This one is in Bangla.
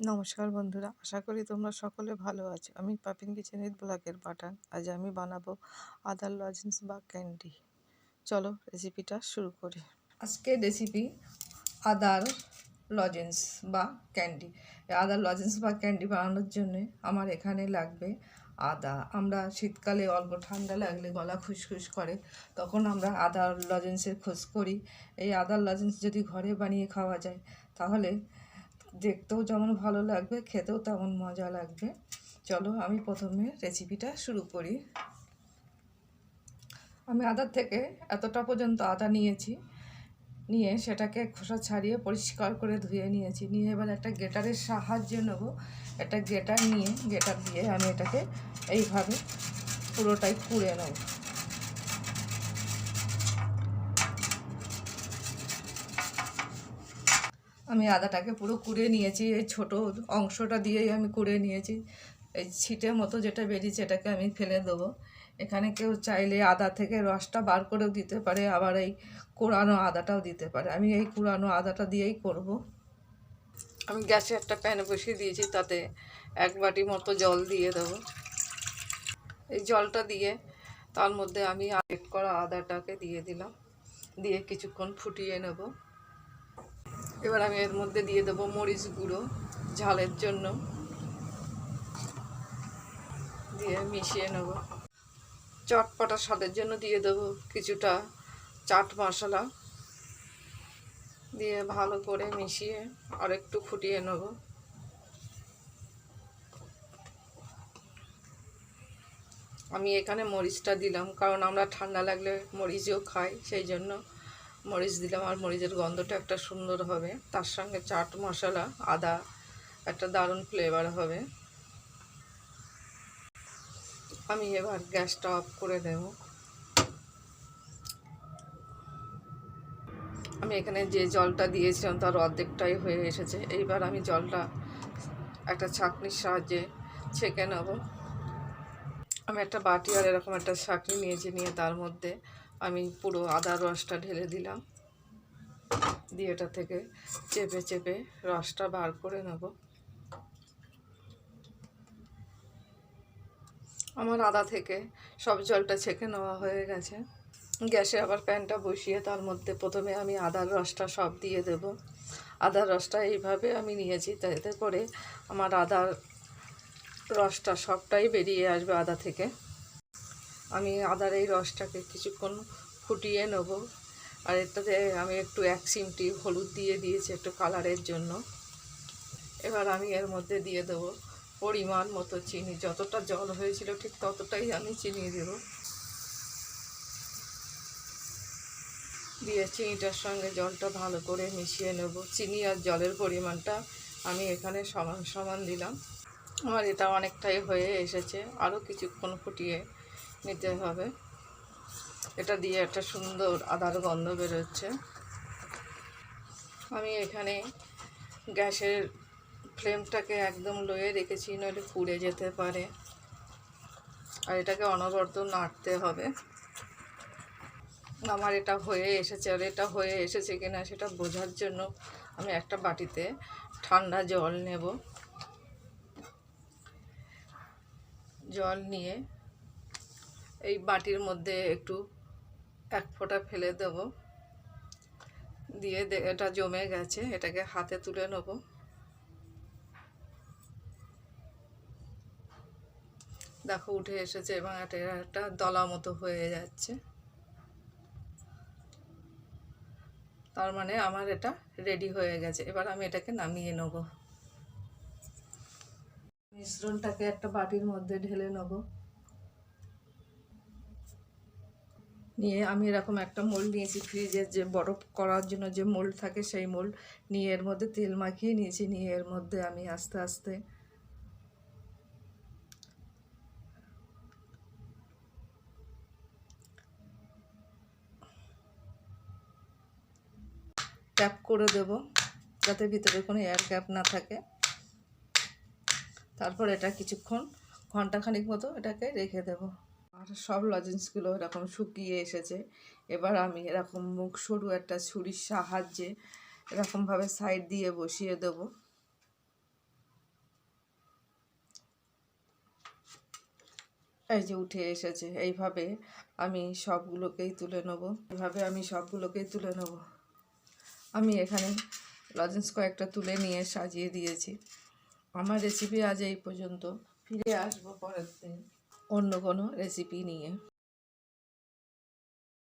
নমস্কার বন্ধুরা, আশা করি তোমরা সকলে ভালো আছো। আমি পাপিন কিচেনের ব্লকের পাঠান। আজ আমি বানাবো আদার লজেন্স বা ক্যান্ডি। চলো রেসিপিটা শুরু করি। আজকে রেসিপি আদার লজেন্স বা ক্যান্ডি। আদার লজেন্স বা ক্যান্ডি বানানোর জন্য আমার এখানে লাগবে আদা। আমরা শীতকালে অল্প ঠান্ডা লাগলে গলা খুসখুস করে, তখন আমরা আদার লজেন্সের খোঁজ করি। এই আদার লজেন্স যদি ঘরে বানিয়ে খাওয়া যায়, তাহলে দেখতেও যেমন ভালো লাগবে, খেতেও তেমন মজা লাগবে। চলো আমি প্রথমে রেসিপিটা শুরু করি। আমি আদার থেকে এতটা পর্যন্ত আদা নিয়েছি, নিয়ে সেটাকে খোসা ছাড়িয়ে পরিষ্কার করে ধুয়ে নিয়েছি। নিয়ে এবার একটা গেটারের সাহায্য নেব। একটা গেটার নিয়ে গেটার দিয়ে আমি এটাকে এইভাবে পুরোটাই কুড়ে নেব। আমি আদাটাকে পুরো কুড়ে নিয়েছি, এই ছোট অংশটা দিয়েই আমি কুড়ে নিয়েছি। এই ছিটের মতো যেটা বেরিয়েছে এটাকে আমি ফেলে দেবো। এখানে কেউ চাইলে আদা থেকে রসটা বার করেও দিতে পারে, আবার এই কোরানো আদাটাও দিতে পারে। আমি এই কোরানো আদাটা দিয়েই করব। আমি গ্যাসে একটা প্যান বসিয়ে দিয়েছি, তাতে এক বাটি মতো জল দিয়ে দেবো। এই জলটা দিয়ে তার মধ্যে আমি আরেক করা আদাটাকে দিয়ে দিলাম। দিয়ে কিছুক্ষণ ফুটিয়ে নেব। এবার আমি এর মধ্যে দিয়ে দেবো মরিচ গুঁড়ো ঝালের জন্য। দিয়ে মিশিয়ে নেব। চটপটা স্বাদের জন্য দিয়ে দেবো কিছুটা চাট মশলা। দিয়ে ভালো করে মিশিয়ে আর একটু ফুটিয়ে নেব। আমি এখানে মরিচটা দিলাম, কারণ আমরা ঠান্ডা লাগলে মরিচও খাই, সেই জন্য মরিচ দিলাম আর মরিচের গন্ধটা একটা সুন্দর হবে। তার সঙ্গে চাট মশলা, আদা, একটা দারুণ ফ্লেভার হবে। আমি এবার গ্যাসটা অফ করে দেব। আমি এখানে যে জলটা দিয়েছিলাম তার অর্ধেকটাই হয়ে এসেছে। এইবার আমি জলটা একটা ছাঁকনির সাহায্যে ছেঁকে নেব। আমি একটা বাটি আর এরকম একটা ছাঁকনি নিয়েছি নিয়ে তার মধ্যে আমি পুরো আদার রসটা ঢেলে দিলাম। দিয়ে এটা থেকে চেপে চেপে রসটা বার করে নেব। আমার আদা থেকে সব জলটা ছেঁকে নেওয়া হয়ে গেছে। গ্যাসে আবার প্যানটা বসিয়ে তার মধ্যে প্রথমে আমি আদার রসটা সব দিয়ে দেব। আদার রসটা এইভাবে আমি নিয়েছি, তাতে করে আমার আদার রসটা সবটাই বেরিয়ে আসবে আদা থেকে। আমি আদার এই রসটাকে কিছুক্ষণ ফুটিয়ে নেব। আর এটাতে আমি একটু এক সিমটি হলুদ দিয়ে দিয়েছি একটু কালারের জন্য। এবার আমি এর মধ্যে দিয়ে দেবো পরিমাণ মতো চিনি। যতটা জল হয়েছিল ঠিক ততটাই আমি চিনি দেব। দিয়ে চিনিটার সঙ্গে জলটা ভালো করে মিশিয়ে নেব। চিনি আর জলের পরিমাণটা আমি এখানে সমান সমান দিলাম। আমার এটা অনেকটাই হয়ে এসেছে। আরও কিছুক্ষণ ফুটিয়ে নিতে হবে। এটা দিয়ে একটা সুন্দর আদার গন্ধ বেরোচ্ছে। আমি এখানে গ্যাসের ফ্লেমটাকে একদম লোয়ে রেখেছি, নইলে পুড়ে যেতে পারে। আর এটাকে অনবরত নাড়তে হবে। আমার এটা হয়ে এসেছে, আর এটা হয়ে এসেছে কিনা সেটা বোঝার জন্য আমি একটা বাটিতে ঠান্ডা জল নেব। জল নিয়ে এই বাটির মধ্যে একটু এক ফোঁটা ফেলে দেব। দিয়ে এটা জমে গেছে, এটাকে হাতে তুলে নেব। দেখো, উঠে এসেছে এবং এটা একটা দলা মতো হয়ে যাচ্ছে। তার মানে আমার এটা রেডি হয়ে গেছে। এবার আমি এটাকে নামিয়ে নেব। মিশ্রণটাকে একটা বাটির মধ্যে ঢেলে নেব। নিয়ে আমি এরকম একটা মোল্ড নিয়েছি ফ্রিজের যে বরফ করার জন্য যে মোল্ড থাকে সেই মোল্ড নিয়ে এর মধ্যে তেল মাখিয়ে নিয়েছি, নিয়ে এর মধ্যে আমি আস্তে আস্তে ট্যাপ করে দেব যাতে ভিতরে কোনো এয়ার গ্যাপ না থাকে। তারপর এটা কিছুক্ষণ, ঘন্টাখানিক মতো এটাকে রেখে দেব। আর সব লজেন্সগুলো এরকম শুকিয়ে এসেছে। এবার আমি এরকম মুখ সরু একটা ছুরির সাহায্যে এরকমভাবে সাইড দিয়ে বসিয়ে দেব। এই যে উঠে এসেছে, এইভাবে আমি সবগুলোকেই তুলে নেব। এইভাবে আমি সবগুলোকেই তুলে নেব। আমি এখানে লজেন্স কয়েকটা তুলে নিয়ে সাজিয়ে দিয়েছি। আমার রেসিপি আজ এই পর্যন্ত। ফিরে আসব পরের দিন। অন্য কোনো রেসিপি নিয়ে